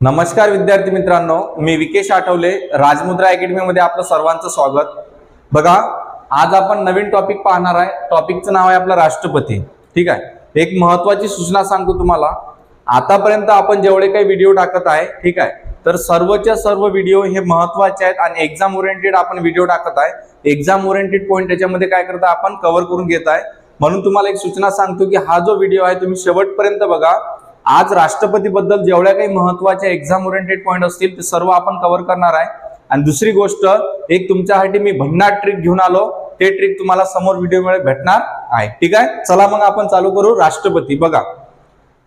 नमस्कार विद्यार्थी मित्रांनो मी विकेश आठवले राजमुद्रा अकॅडमीमध्ये आपलं सर्वांचं स्वागत. बघा आज आपण नवीन टॉपिक पाहणार आहे. टॉपिकचं नाव आहे आपलं राष्ट्रपती. ठीक आहे? एक महत्वाची सूचना सांगतो तुम्हाला. आतापर्यंत आपण जेवढे काही व्हिडिओ टाकत आहे ठीक आहे? तर सर्वच्या सर्व व्हिडिओ हे महत्त्वाचे आहेत आणि एक्झाम ओरिएंटेड आपण व्हिडिओ टाकत आहे. एक्झाम ओरिएंटेड पॉईंट त्याच्यामध्ये काय करता आपण? कव्हर करून घेत आहे. म्हणून तुम्हाला एक सूचना सांगतो की हा जो व्हिडिओ आहे तुम्ही शेवटपर्यंत बघा. आज राष्ट्रपती बद्दल जेवढ्या काही महत्त्वाच्या एक्झाम ओरिएंटेड पॉईंट असतील ते सर्व आपण कव्हर करणार आहे. आणि दुसरी गोष्ट एक तुमच्यासाठी मी भन्नाट ट्रिक घेऊन आलो. ते ट्रिक तुम्हाला समोर व्हिडिओमुळे भेटणार आहे. ठीक आहे? चला मग आपण चालू करू. राष्ट्रपती बघा.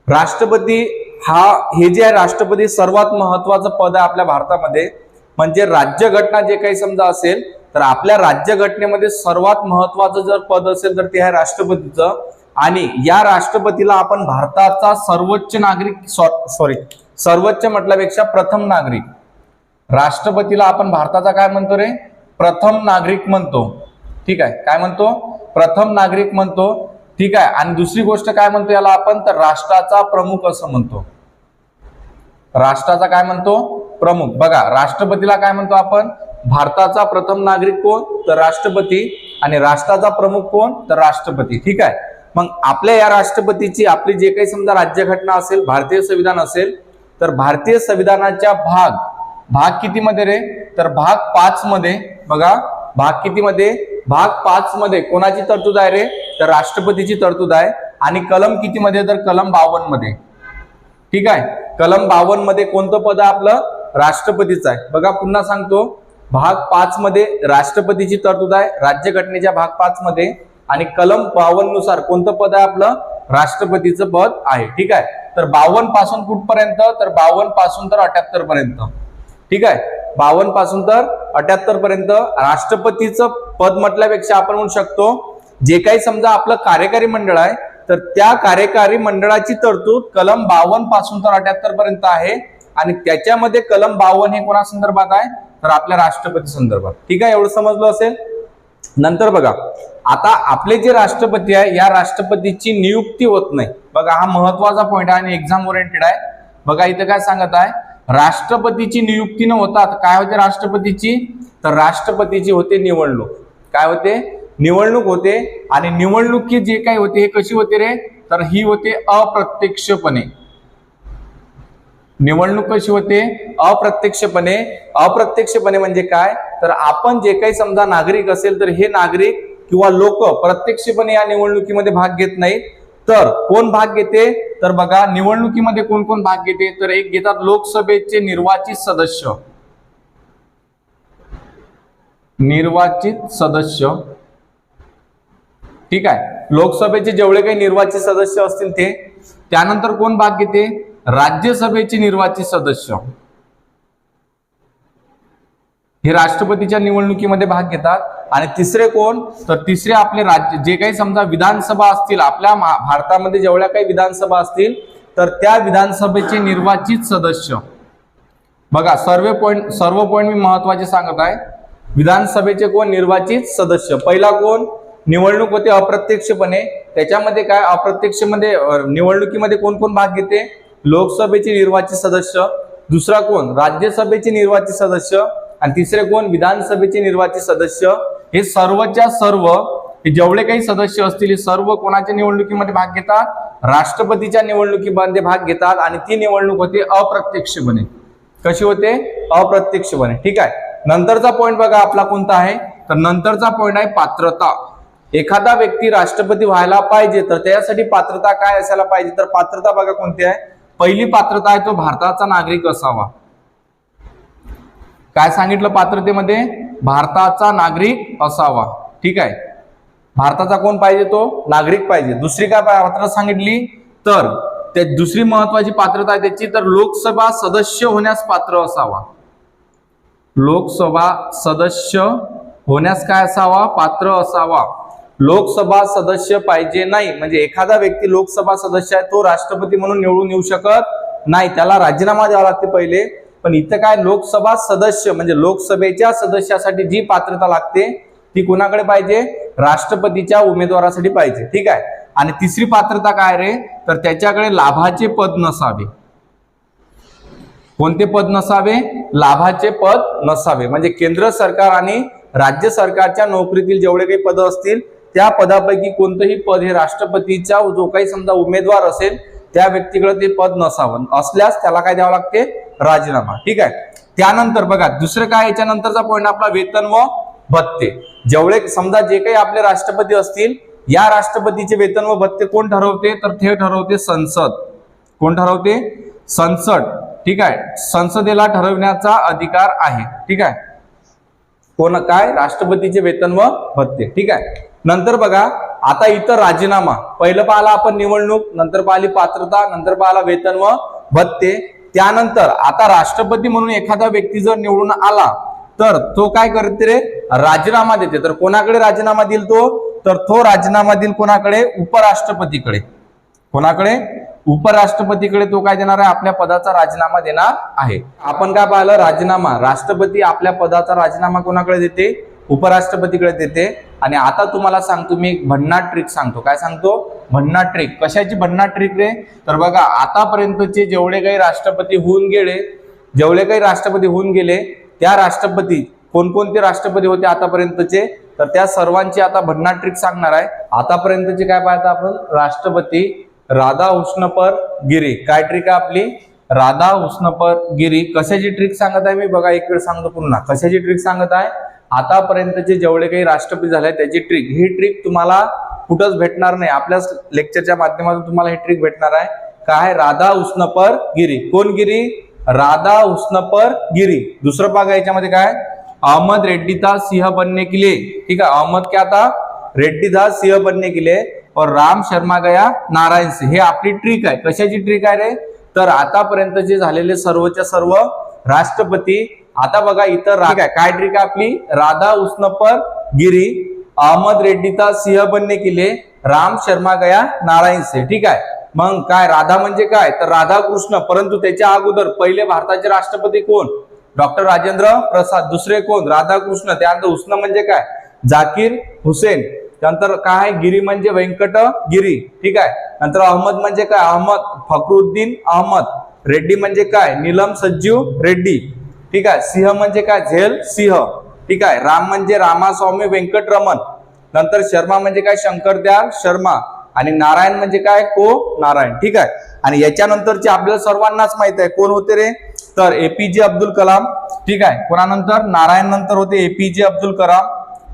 राष्ट्रपती हा हे जे आहे राष्ट्रपती सर्वात महत्वाचं पद आहे आपल्या भारतामध्ये. म्हणजे राज्यघटना जे काही समजा असेल तर आपल्या राज्यघटनेमध्ये सर्वात महत्वाचं जर पद असेल तर ते आहे राष्ट्रपतीचं. आणि या राष्ट्रपतीला आपण भारताचा सर्वोच्च नागरिक सॉरी सर्वोच्च म्हटल्यापेक्षा प्रथम नागरिक. राष्ट्रपतीला आपण भारताचा काय म्हणतो रे? प्रथम नागरिक म्हणतो. ठीक आहे? काय म्हणतो? प्रथम नागरिक म्हणतो. ठीक आहे? आणि दुसरी गोष्ट काय म्हणतो याला आपण? तर राष्ट्राचा प्रमुख असं म्हणतो. राष्ट्राचा काय म्हणतो? प्रमुख. बघा राष्ट्रपतीला काय म्हणतो आपण? भारताचा प्रथम नागरिक कोण? तर राष्ट्रपती. आणि राष्ट्राचा प्रमुख कोण? तर राष्ट्रपती. ठीक आहे? मग आपल्या या राष्ट्रपतीची आपली जे काही समजा राज्यघटना असेल भारतीय संविधान असेल तर भारतीय संविधानाच्या भाग भाग किती मध्ये रे? तर भाग पाच मध्ये बघा भाग किती मध्ये भाग पाच मध्ये कोणाची तरतूद आहे रे? तर राष्ट्रपतीची तरतूद आहे. आणि कलम किती मध्ये तर कलम बावन्नमध्ये ठीक आहे? कलम बावन्नमध्ये कोणतं पद आहे आपलं? राष्ट्रपतीचं आहे. बघा पुन्हा सांगतो. भाग पाच मध्ये राष्ट्रपतीची तरतूद आहे. राज्यघटनेच्या भाग पाच मध्ये आणि कलम बावन्ननुसार कोणतं पद आहे आपलं? राष्ट्रपतीचं पद आहे. ठीक आहे? तर बावन्नपासून कुठपर्यंत? तर बावन्नपासून तर अठ्याहत्तर पर्यंत. ठीक आहे? बावन्नपासून तर अठ्याहत्तर पर्यंत. राष्ट्रपतीचं पद म्हटल्यापेक्षा आपण म्हणू शकतो जे काही समजा आपलं कार्यकारी मंडळ आहे तर त्या कार्यकारी मंडळाची तरतूद कलम बावन्नपासून तर अठ्याहत्तर पर्यंत आहे. आणि त्याच्यामध्ये कलम बावन्न हे कोणा संदर्भात आहे? तर आपल्या राष्ट्रपती संदर्भात. ठीक आहे? एवढं समजलं असेल? नंतर बघा आता आपले जे राष्ट्रपती आहे या राष्ट्रपतीची नियुक्ती होत नाही. बघा हा महत्त्वाचा पॉईंट आहे आणि एक्झाम ओरिएंटेड आहे. बघा इथं काय सांगत आहे? राष्ट्रपतीची नियुक्ती न होता काय होते राष्ट्रपतीची? तर राष्ट्रपतीची होते निवडणूक. काय होते? निवडणूक होते आणि निवडणुकी जे काही होते हे कशी होते रे? तर ही होते अप्रत्यक्षपणे. निवडणूक कशी होते? अप्रत्यक्षपणे. अप्रत्यक्षपणे म्हणजे काय? तर आपण जे काही समजा नागरिक असेल तर हे नागरिक किंवा लोक प्रत्यक्षपणे या निवडणुकीमध्ये भाग घेत नाहीत. तर कोण भाग घेते? तर बघा निवडणुकीमध्ये कोण कोण भाग घेते? तर एक घेतात लोकसभेचे निर्वाचित सदस्य. निर्वाचित सदस्य. ठीक आहे. लोकसभेचे जेवढे काही निर्वाचित सदस्य असतील ते. त्यानंतर कोण भाग घेते? राज्यसभेचे निर्वाचित सदस्य. हे राष्ट्रपतीच्या निवडणुकीमध्ये भाग घेतात. आणि तिसरे कोण? तर तिसरे आपले राज्य जे काही समजा विधानसभा असतील आपल्या भारतामध्ये जेवढ्या काही विधानसभा असतील तर त्या विधानसभेचे निर्वाचित सदस्य. बघा सर्व पॉईंट सर्व पॉईंट मी महत्त्वाचे सांगत आहे. विधानसभेचे कोण? निर्वाचित सदस्य. पहिला कोण? निवडणूक होते अप्रत्यक्षपणे. त्याच्यामध्ये काय? अप्रत्यक्षमध्ये निवडणुकीमध्ये कोण कोण भाग घेते? लोकसभेचे निर्वाचित सदस्य दुसरा कोण? राज्यसभेचे निर्वाचित सदस्य आणि तिसरे कोण? विधानसभेचे निर्वाचित सदस्य. हे सर्वच्या सर्व हे जेवढे काही सदस्य असतील हे सर्व कोणाच्या निवडणुकीमध्ये भाग घेतात? राष्ट्रपतीच्या निवडणुकीमध्ये भाग घेतात आणि ती निवडणूक होते अप्रत्यक्षपणे. कशी होते? अप्रत्यक्षपणे. ठीक आहे? नंतरचा पॉईंट बघा आपला कोणता आहे? तर नंतरचा पॉईंट आहे पात्रता. एखादा व्यक्ती राष्ट्रपती व्हायला पाहिजे तर त्यासाठी पात्रता काय असायला पाहिजे? तर पात्रता बघा कोणती आहे? पहिली पात्रता आहे तो भारताचा नागरिक असावा. काय सांगितलं पात्रतेमध्ये? भारताचा नागरिक असावा. ठीक आहे? भारताचा कोण पाहिजे तो? नागरिक पाहिजे. दुसरी काय पात्रता सांगितली? तर त्या दुसरी महत्वाची पात्रता आहे त्याची तर लोकसभा सदस्य होण्यास पात्र असावा. लोकसभा सदस्य होण्यास काय असावा? पात्र असावा. लोकसभा सदस्य पाहिजे नाही म्हणजे एखादा व्यक्ती लोकसभा सदस्य आहे तो राष्ट्रपती म्हणून निवडून येऊ शकत नाही. त्याला राजीनामा द्यावा लागते पहिले. पण इथं काय लोकसभा सदस्य म्हणजे लोकसभेच्या सदस्यासाठी जी पात्रता लागते ती कुणाकडे पाहिजे? राष्ट्रपतीच्या उमेदवारासाठी पाहिजे. ठीक आहे? आणि तिसरी पात्रता काय रे? तर त्याच्याकडे लाभाचे पद नसावे. कोणते पद नसावे? लाभाचे पद नसावे. म्हणजे केंद्र सरकार आणि राज्य सरकारच्या नोकरीतील जेवढे काही पद असतील त्या पदापैकी कोणतंही पद हे राष्ट्रपतीचा जो काही समजा उमेदवार असेल त्या व्यक्तीकडे ते पद नसावं. असल्यास त्याला काय द्यावं लागते? राजीनामा. ठीक आहे? त्यानंतर बघा दुसरं काय? याच्यानंतरचा पॉईंट आपला वेतन व भत्ते. जेवढे समजा जे काही आपले राष्ट्रपती असतील या राष्ट्रपतीचे वेतन व भत्ते कोण ठरवते? तर ते ठरवते संसद. कोण ठरवते? संसद. ठीक आहे? संसदेला ठरवण्याचा अधिकार आहे. ठीक आहे? कोण? काय? राष्ट्रपतीचे वेतन व भत्ते. ठीक आहे? नंतर बघा आता इतर राजीनामा. पहिलं पाहिला आपण निवडणूक नंतर पाहिली पात्रता नंतर पाहिला वेतन व भत्ते. त्यानंतर आता राष्ट्रपती म्हणून एखादा व्यक्ती जर निवडून आला तर तो काय करते रे? राजीनामा देते. तर कोणाकडे राजीनामा देईल तो? तर तो राजीनामा देईल कोणाकडे? उपराष्ट्रपतीकडे. कोणाकडे? उपराष्ट्रपतीकडे तो काय देणार आहे? आपल्या पदाचा राजीनामा देणार आहे. आपण काय पाहिलं? राजीनामा. राष्ट्रपती आपल्या पदाचा राजीनामा कोणाकडे देते? उपराष्ट्रपतीकडे देते. आणि आता तुम्हाला सांगतो मी एक भन्नाट ट्रिक सांगतो. काय सांगतो? भन्नाट ट्रिक कशाची भन्नाट ट्रिक रे? तर बघा आतापर्यंतचे जेवढे काही राष्ट्रपती होऊन गेले जेवढे काही राष्ट्रपती होऊन गेले त्या राष्ट्रपती कोणकोणते राष्ट्रपती होते आतापर्यंतचे? तर त्या सर्वांची आता भन्नाट ट्रिक सांगणार आहे. आतापर्यंतचे काय पाहता आपण? राष्ट्रपती राधा उष्णपर गिरी. काय ट्रिक आहे आपली? राधा उष्णपर गिरी. कशाची ट्रिक सांगत आहे मी? बघा एक वेळ सांगतो पुन्हा. कशाची ट्रिक सांगत आहे? आतापर्यंतचे जेवढे काही राष्ट्रपती झाले त्याची ट्रिक ही ट्रिक तुम्हाला कुठंच भेटणार नाही. आपल्याच लेक्चरच्या माध्यमातून तुम्हाला ही ट्रिक भेटणार आहे. काय राधा उष्णपर गिरी. कोण गिरी? राधा उष्णपर गिरी. दुसरं पाग याच्यामध्ये काय? अहमद रेड्डी था सिंह बनने के लिए. ठीक आहे? अहमद क्या था? रेड्डी था सिंह बनने के लिए. और राम शर्मा गया नारायण सिंह. हे आपली ट्रिक आहे. कशाची ट्रिक आहे रे? तर आतापर्यंत जे झालेले सर्वच्या सर्व राष्ट्रपती आता बघा इतर राग काय काय ट्रिक आहे आपली? राधा उष्णपर गिरी अहमद रेड्डीचा सिंह बनने केले राम शर्मा गया नारायण सिंह. ठीक आहे. मग काय? राधा म्हणजे काय? तर राधा कृष्ण परंतु त्याच्या अगोदर पहिले भारताचे राष्ट्रपती कोण? डॉक्टर राजेंद्र प्रसाद. दुसरे कोण? राधाकृष्ण त्यानंतर उष्ण म्हणजे काय? जाकीर हुसेन. त्यानंतर काय? आहे गिरी म्हणजे व्यंकट गिरी ठीक आहे? नंतर अहमद म्हणजे काय? अहमद फखरुद्दीन अहमद. रेड्डी म्हणजे काय? नीलम सज्जीव रेड्डी. ठीक आहे? सिंह म्हणजे काय? झेल सिंह. ठीक आहे? राम म्हणजे रामास्वामी व्यंकटरमण. नंतर शर्मा म्हणजे काय? शंकरदयाल शर्मा. आणि नारायण म्हणजे काय? को नारायण. ठीक आहे? आणि याच्यानंतरचे आपल्याला सर्वांनाच माहीत आहे. कोण होते रे? तर एपीजे अब्दुल कलाम. ठीक आहे? कोणानंतर? नारायण नंतर होते एपीजे अब्दुल कलाम.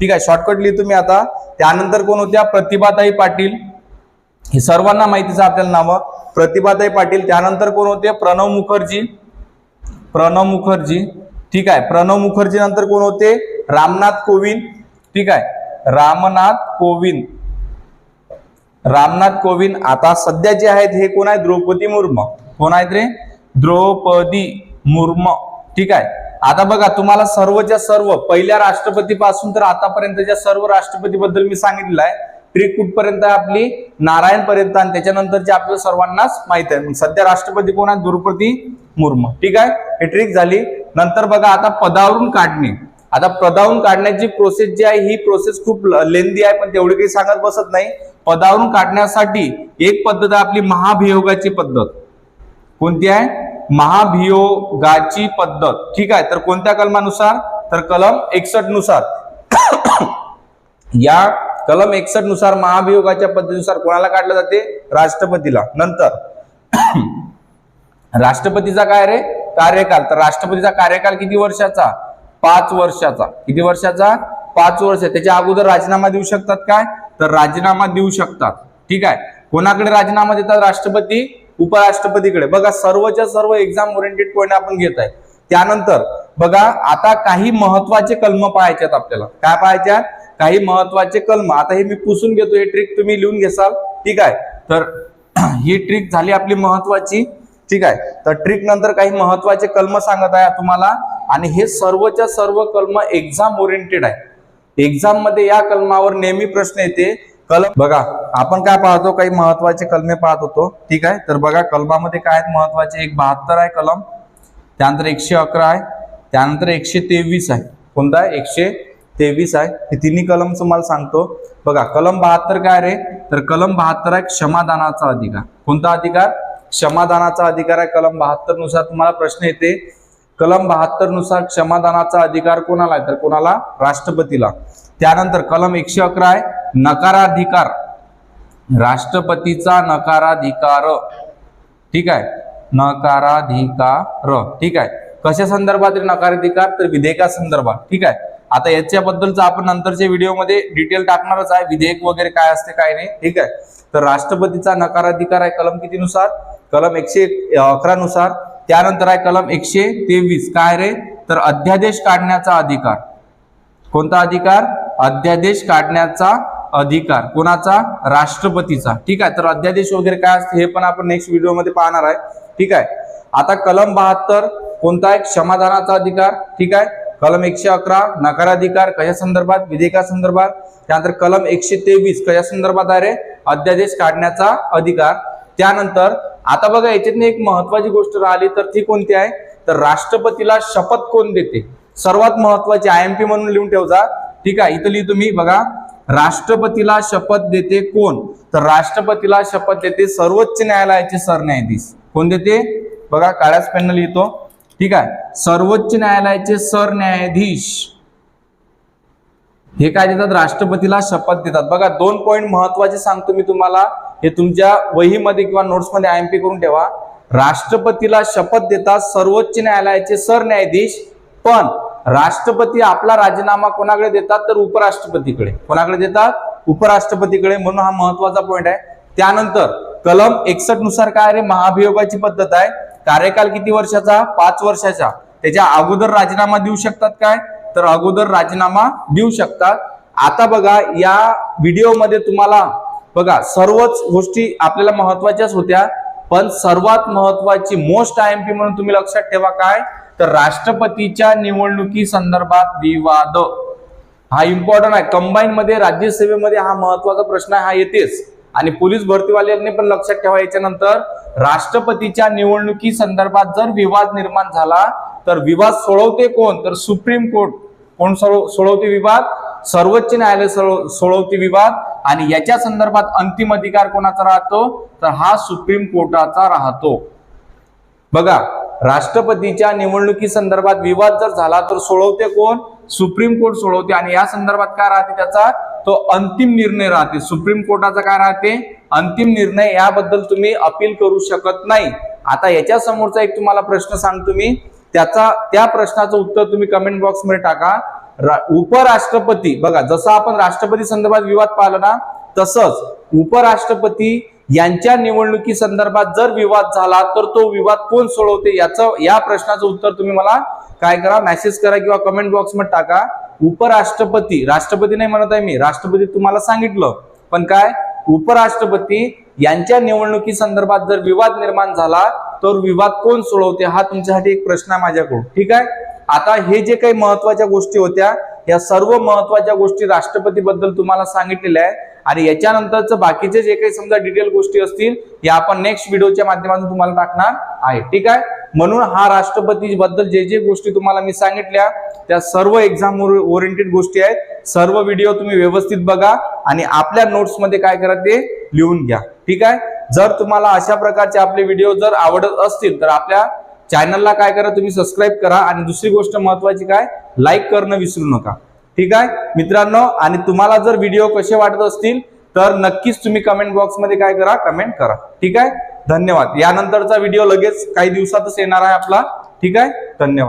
ठीक आहे शॉर्टकट लिहितो मी आता. त्यानंतर कोण होत्या? प्रतिभाताई पाटील. हे सर्वांना माहितीच आपल्याला नावं. प्रतिभाताई पाटील. त्यानंतर कोण होते? प्रणव मुखर्जी. प्रणव मुखर्जी. ठीक आहे प्रणव मुखर्जी नंतर कोण होते? रामनाथ कोविंद. ठीक आहे रामनाथ कोविंद. रामनाथ कोविंद. आता सध्या जे आहेत हे कोण आहे? द्रौपदी मुर्मू. कोण आहेत रे? द्रौपदी मुर्मू. ठीक आहे आता बघा तुम्हाला सर्वच्या सर्व पहिल्या राष्ट्रपती पासून तर आतापर्यंतच्या सर्व राष्ट्रपती बद्दल मी सांगितलेलं आहे. ट्रिक कुठपर्यंत आहे आपली नारायण पर्यंत आणि त्याच्यानंतरची आपल्या सर्वांनाच माहीत आहे. मग सध्या राष्ट्रपती कोण आहे? द्रौपदी मुर्मू. ठीक आहे? हे ट्रिक झाली. नंतर बघा आता पदावरून काढणे. आता पदावरून काढण्याची प्रोसेस जी आहे ही प्रोसेस खूप लेंदी आहे पण तेवढी काही सांगत बसत नाही. पदावरून काढण्यासाठी एक पद्धत आहे आपली महाभियोगाची पद्धत. कोणती आहे? महाभियोगाची पद्धत. ठीक आहे? तर कोणत्या कलमानुसार? तर कलम एकसठनुसार या कलम एकसठनुसार महाभियोगाच्या पद्धतीनुसार कोणाला काढलं जाते? राष्ट्रपतीला. नंतर. राष्ट्रपतीचा काय रे? कार्यकाल. तर राष्ट्रपतीचा कार्यकाल किती वर्षाचा? पाच वर्षाचा. किती वर्षाचा? पाच वर्ष. त्याच्या अगोदर राजीनामा देऊ शकतात काय? तर राजीनामा देऊ शकतात. ठीक आहे? कोणाकडे राजीनामा देतात राष्ट्रपती? उपराष्ट्रपतीकडे. बघा सर्वच्या सर्व एक्झाम ओरिएंटेड पॉईंट आपण घेत आहे. त्यानंतर बघा आता काही महत्त्वाचे कलम पाहायचे आहेत आपल्याला. काय पाहायच्या काही महत्त्वाचे कलम. आता हे मी पुसून घेतो हे ट्रिक तुम्ही लिहून घेसाल. ठीक आहे? तर ही ट्रिक झाली आपली महत्वाची. ठीक आहे? तर ट्रिक नंतर काही महत्त्वाचे कलम सांगत आहे तुम्हाला. आणि हे सर्वच्या सर्व कलम एक्झाम ओरिएंटेड आहे. एक्झाममध्ये या कलमावर नेहमी प्रश्न येते. कलम. बघा आपण काय पाहतो काही महत्त्वाचे कलमे पाहत होतो. ठीक आहे? तर बघा कलमामध्ये काय आहेत महत्त्वाचे? एक बहात्तर आहे कलम त्यानंतर एकशे अकरा आहे त्यानंतर एकशे तेवीस आहे. कोणता आहे? एकशे तेवीस आहे. हे तिन्ही कलम तुम्हाला सांगतो. बघा कलम बहात्तर काय रे? तर कलम बहात्तर आहे क्षमादानाचा अधिकार. कोणता अधिकार? क्षमादानाचा अधिकार आहे कलम बहात्तरनुसार तुम्हाला प्रश्न येते. कलम बहात्तरनुसार क्षमादानाचा अधिकार कोणाला आहे? तर कोणाला? राष्ट्रपतीला. त्यानंतर कलम एकशे अकरा आहे नकाराधिकार. राष्ट्रपतीचा नकाराधिकार. ठीक आहे? नकाराधिकार. ठीक आहे? कशा संदर्भात नकाराधिकार? तर विधेयका संदर्भात. ठीक आहे? आता याच्याबद्दलचं आपण नंतरच्या व्हिडिओमध्ये डिटेल टाकणारच आहे विधेयक वगैरे काय असते काय नाही. ठीक आहे? तर राष्ट्रपतीचा नकाराधिकार आहे कलम कितीनुसार? कलम एकशे अकरा नुसार त्यानंतर आहे कलम एकशे तेवीस. काय रे? तर अध्यादेश काढण्याचा अधिकार. कोणता अधिकार? अध्यादेश काढण्याचा अधिकार. कोणाचा? राष्ट्रपतीचा. ठीक आहे? तर अध्यादेश वगैरे काय असते हे पण आपण नेक्स्ट व्हिडिओमध्ये पाहणार आहे. ठीक आहे? आता कलम बहात्तर कोणता आहे क्षमादानाचा अधिकार? ठीक आहे? कलम एकशे अकरा नकाराधिकार कशा संदर्भात? विधेयका संदर्भात. त्यानंतर कलम एकशे तेवीस कशा संदर्भात आहे रे? अध्यादेश काढण्याचा अधिकार. त्यानंतर आता बघा याच्यातनं एक महत्वाची गोष्ट राहिली तर ती कोणती आहे? तर राष्ट्रपतीला शपथ कोण देते? सर्वात महत्वाची आय एम पी म्हणून लिहून ठेवजा ठीक आहे इथं लिहितो मी बघा. राष्ट्रपतीला शपथ देते कोण? तर राष्ट्रपतीला शपथ देते सर्वोच्च न्यायालयाचे सरन्यायाधीश. कोण देते? बघा काळ्याच पेन लिहितो. ठीक आहे सर्वोच्च न्यायालयाचे सरन्यायाधीश. हे काय देतात? राष्ट्रपतीला शपथ देतात. बघा दोन पॉईंट महत्त्वाचे सांगतो मी तुम्हाला. हे तुमच्या वहीमध्ये किंवा नोट्समध्ये आय एम पी करून ठेवा. राष्ट्रपतीला शपथ देतात सर्वोच्च न्यायालयाचे सरन्यायाधीश पण राष्ट्रपती आपला राजीनामा कोणाकडे देतात तर उपराष्ट्रपतीकडे. कोणाकडे देतात? उपराष्ट्रपतीकडे. म्हणून हा महत्त्वाचा पॉईंट आहे. त्यानंतर कलम एकसठनुसार काय रे? महाभियोगाची पद्धत आहे. कार्यकाल किती वर्षाचा? पाच वर्षाचा. त्याच्या अगोदर राजीनामा देऊ शकतात काय? तर अगोदर राजीनामा देऊ शकतात. आता बघा या व्हिडिओमध्ये तुम्हाला बघा सर्वच गोष्टी आपल्याला महत्वाच्याच होत्या पण सर्वात महत्वाची मोस्ट आय एम पी म्हणून तुम्ही लक्षात ठेवा काय? तर राष्ट्रपतीच्या निवडणुकी संदर्भात विवाद. हा इम्पॉर्टंट आहे. कंबाईन मध्ये राज्यसेवेमध्ये हा महत्त्वाचा प्रश्न आहे हा येतेच. आणि पोलीस भरतीवाल्यांनी पण लक्षात ठेवा याच्यानंतर राष्ट्रपतीच्या निवडणुकी संदर्भात जर विवाद निर्माण झाला तर विवाद सोडवते कोण? तर सुप्रीम कोर्ट. कोण सोडव- सोडवते विवाद? सर्वोच्च न्यायालय सोडव- सोडवते विवाद. आणि याच्या संदर्भात अंतिम अधिकार कोणाचा राहतो? तर हा सुप्रीम कोर्टाचा राहतो. बघा राष्ट्रपतीच्या निवडणुकी संदर्भात विवाद जर झाला तर सोडवते कोण? सुप्रीम कोर्ट सोडवते. आणि या संदर्भात काय राहते त्याचा? तो अंतिम निर्णय राहते. सुप्रीम कोर्टाचा काय राहते? अंतिम निर्णय याबद्दल तुम्ही अपील करू शकत नाही. आता याच्या समोरचा एक तुम्हाला प्रश्न सांगतो मी. त्याचा त्या प्रश्नाचं उत्तर तुम्ही कमेंट बॉक्समध्ये टाका. उपराष्ट्रपती बघा जसं आपण राष्ट्रपती संदर्भात विवाद पाहिला ना तसंच उपराष्ट्रपती यांच्या निवडणुकी संदर्भात जर विवाद झाला तर तो विवाद कोण सोडवते याचं या प्रश्नाचं उत्तर तुम्ही मला काय करा मेसेज करा किंवा कमेंट बॉक्समध्ये टाका. उपराष्ट्रपती राष्ट्रपती नाही म्हणत आहे मी राष्ट्रपती तुम्हाला सांगितलं. पण काय? उपराष्ट्रपती यांच्या निवडणुकी संदर्भात जर विवाद निर्माण झाला तर विवाद कोण सोडवते? हा तुमच्यासाठी एक प्रश्न आहे माझ्याकडून. ठीक आहे? आता हे जे काही महत्त्वाच्या गोष्टी होत्या या सर्व महत्त्वाच्या गोष्टी राष्ट्रपती बद्दल तुम्हाला सांगितलेल्या आहे आणि याच्यानंतरच बाकीचे जे काही समजा डिटेल गोष्टी असतील या आपण नेक्स्ट व्हिडिओच्या माध्यमातून तुम्हाला टाकणार आहे. ठीक आहे? म्हणून हा राष्ट्रपती बद्दल जे जे गोष्टी तुम्हाला मी सांगितल्या त्या सर्व एक्झाम ओरिएंटेड गोष्टी आहेत. सर्व व्हिडिओ तुम्ही व्यवस्थित बघा आणि आपल्या नोट्समध्ये काय करा ते लिहून घ्या. ठीक आहे? जर तुम्हाला अशा प्रकारचे आपले व्हिडिओ जर आवडत असतील तर आपल्या चॅनलला काय करा तुम्ही सबस्क्राईब करा आणि दुसरी गोष्ट महत्वाची काय? लाईक करणं विसरू नका. ठीक आहे? मित्रांनो आणि तुम्हाला जर व्हिडिओ कसे वाटत असतील तर नक्कीच तुम्ही कमेंट बॉक्समध्ये काय करा? कमेंट करा. ठीक आहे? धन्यवाद. यानंतरचा व्हिडिओ लगेच काही दिवसातच येणार आहे आपला. ठीक आहे? धन्यवाद.